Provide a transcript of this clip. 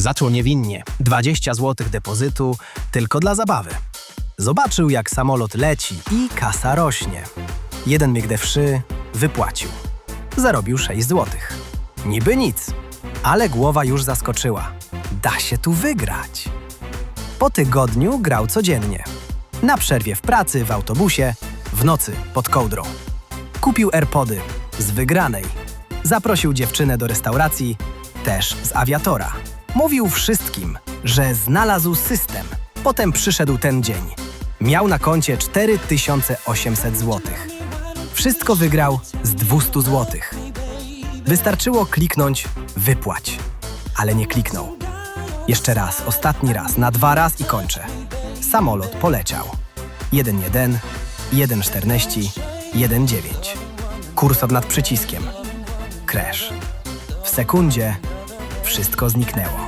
Zaczął niewinnie. 20 zł depozytu tylko dla zabawy. Zobaczył, jak samolot leci i kasa rośnie. Jeden migdewszy wypłacił. Zarobił 6 zł. Niby nic, ale głowa już zaskoczyła. Da się tu wygrać. Po tygodniu grał codziennie. Na przerwie w pracy, w autobusie, w nocy pod kołdrą. Kupił AirPody z wygranej. Zaprosił dziewczynę do restauracji, też z awiatora. Mówił wszystkim, że znalazł system. Potem przyszedł ten dzień. Miał na koncie 4800 zł. Wszystko wygrał z 200 zł. Wystarczyło kliknąć wypłać, ale nie kliknął. Jeszcze raz, ostatni raz, na dwa raz i kończę. Samolot poleciał. 1.1, 1.14, 1.9. Kursor nad przyciskiem. Crash. W sekundzie wszystko zniknęło.